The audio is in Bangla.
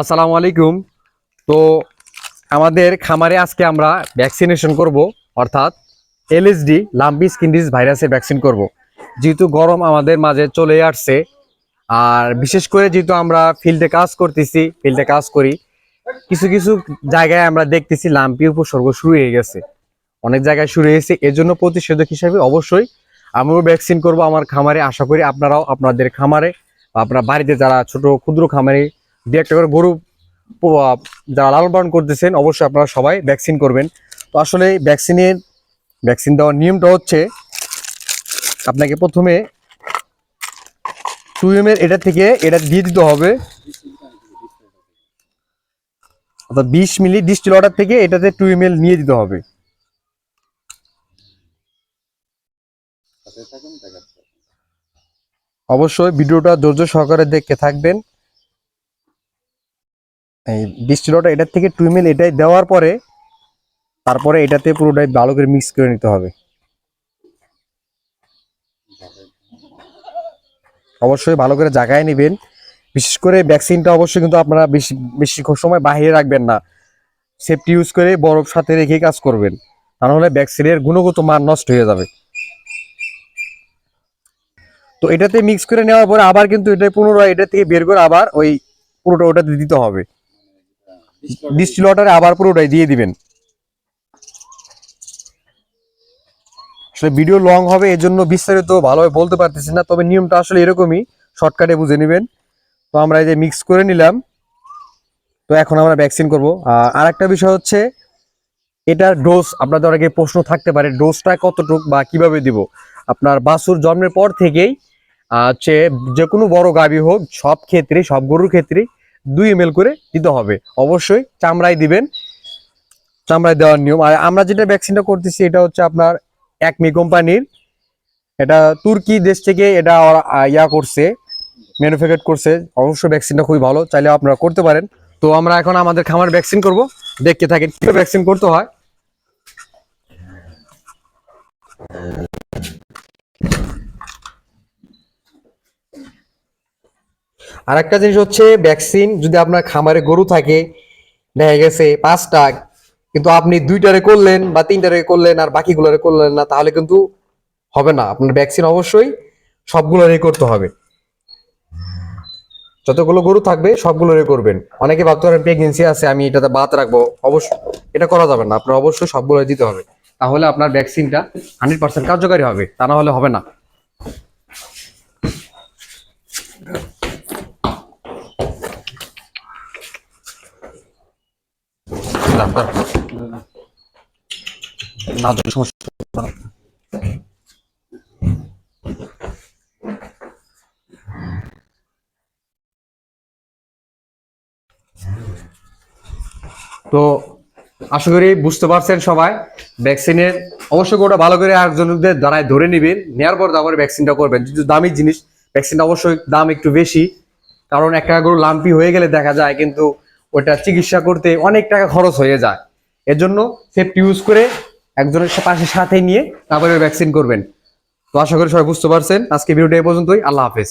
আসসালামু আলাইকুম। তো আমাদের খামারে আজকে আমরা ভ্যাকসিনেশন করব, অর্থাৎ এলএসডি লাম্পি স্কিন ডিজিজ ভাইরাসের ভ্যাকসিন করব। যেহেতু গরম আমাদের মাঝে চলে আসছে, আর বিশেষ করে যেহেতু আমরা ফিল্ডে কাজ করতেছি ফিল্ডে কাজ করি, কিছু কিছু জায়গায় আমরা দেখতেছি লাম্পি উপসর্গ শুরু হয়ে গেছে। অনেক জায়গায় শুরু হয়েছে, এজন্য প্রতিষেধক হিসাবে অবশ্যই আমিও ভ্যাকসিন করব আমার খামারে। আশা করি আপনারাও আপনাদের খামারে বা আপনার বাড়িতে যারা ছোট ক্ষুদ্র খামারে দু একটা করে গরু যারা লালন পালন করতেছেন, অবশ্যই আপনারা সবাই ভ্যাকসিন করবেন। তো আসলে ভ্যাকসিনের ভ্যাকসিন দেওয়ার নিয়মটা হচ্ছে, আপনাকে প্রথমে টু এম এটা থেকে এটা দিয়ে দিতে হবে। অর্থাৎ বিশ মিলি ডিস্টিল অর্ডার থেকে এটাতে টু এম নিয়ে দিতে হবে। অবশ্যই ভিডিওটা ধৈর্য সহকারে দেখতে থাকবেন। এই ডিস্টিলটা এটার থেকে টু এমএল এটাই দেওয়ার পরে তারপরে এটাতে পুরোটাই ভালো করে মিক্স করে নিতে হবে। অবশ্যই ভালো করে জাগায় নেবেন। বিশেষ করে ভ্যাকসিনটা অবশ্যই কিন্তু আপনারা বেশি বেশি সময় বাইরে রাখবেন না। সেফটি ইউজ করে বরফ সাথে রেখে কাজ করবেন। নাহলে ভ্যাকসিনের গুণগত মান নষ্ট হয়ে যাবে। তো এটাতে মিক্স করে নেওয়ার পরে আবার কিন্তু এটা পুনরায় এটা থেকে বের করে আবার ওই পুরোটা ওটাতে দিতে হবে। ডিস্টিল ওয়াটারে আবার পুরোটাই দিয়ে দিবেন। আসলে ভিডিও লং হবে এর জন্য বিস্তারিত ভালোভাবে বলতে পারতেছি না, তবে নিয়মটা আসলে এরকমই শর্টকাটে বুঝে নেবেন। তো আমরা এই যে মিক্স করে নিলাম। তো এখন আমরা ভ্যাকসিন করব। আর একটা বিষয় হচ্ছে, এটার ডোজ আপনাদের অনেকে প্রশ্ন থাকতে পারে ডোজটা কতটুক বা কীভাবে দিব? আপনার বাছুর জন্মের পর থেকেই হচ্ছে যে কোনো বড় গাভী হোক, সব ক্ষেত্রে সব গরুর ক্ষেত্রে দুই এম করে দিতে হবে। অবশ্যই চামড়ায় দিবেন চামড়ায় দেওয়ার নিয়ম। আর আমরা যেটা ভ্যাকসিনটা করতেছি, এটা হচ্ছে আপনার একমি কোম্পানির। এটা তুর্কি দেশ থেকে এটা ইয়া করছে ম্যানুফ্যাকচার করছে। অবশ্যই ভ্যাকসিনটা খুবই ভালো চাইলে আপনারা করতে পারেন। তো আমরা এখন আমাদের খামার ভ্যাকসিন করব। দেখতে থাকেন, কীভাবে ভ্যাকসিন করতে হয়। আর একটা জিনিস হচ্ছে ভ্যাকসিন যদি আপনার খামারে গরু থাকে, দেখা গেছে পাঁচটা, কিন্তু আপনি দুইটারে করলেন বা তিনটারে করলেন আর বাকিগুলোরে করলেন না, তাহলে কিন্তু হবে না। আপনার ভ্যাকসিন অবশ্যই সবগুলোরই করতে হবে। যতগুলো গরু থাকবে, সবগুলোরই করবেন। অনেকে ভাবতে পারেন প্রেগনেন্সি আছে, আমি এটাতে বাদ রাখব। অবশ্যই এটা করা যাবে না, আপনার অবশ্যই সবগুলো দিতে হবে। তাহলে আপনার ভ্যাকসিনটা হান্ড্রেড পার্সেন্ট কার্যকারী হবে, তা না হলে হবে না। তো আশা করি বুঝতে পারছেন সবাই ভ্যাকসিনের অবশ্যই ওটা ভালো করে একজনদের দ্বারাই ধরে নেবেন নেওয়ার পর তারপরে ভ্যাকসিনটা করবেন। যেহেতু দামি জিনিস ভ্যাকসিনটা অবশ্যই দাম একটু বেশি, কারণ একটা গরু লাম্পি হয়ে গেলে দেখা যায়, কিন্তু ওটা চিকিৎসা করতে অনেক টাকা খরচ হয়ে যায়। এর জন্য সেফটি ইউজ করে একজনের পাশে সাথে নিয়ে তারপরে ভ্যাকসিন করবেন। তো আশা করি সবাই বুঝতে পারছেন। আজকে ভিডিওটা এ পর্যন্তই। আল্লাহ হাফেজ।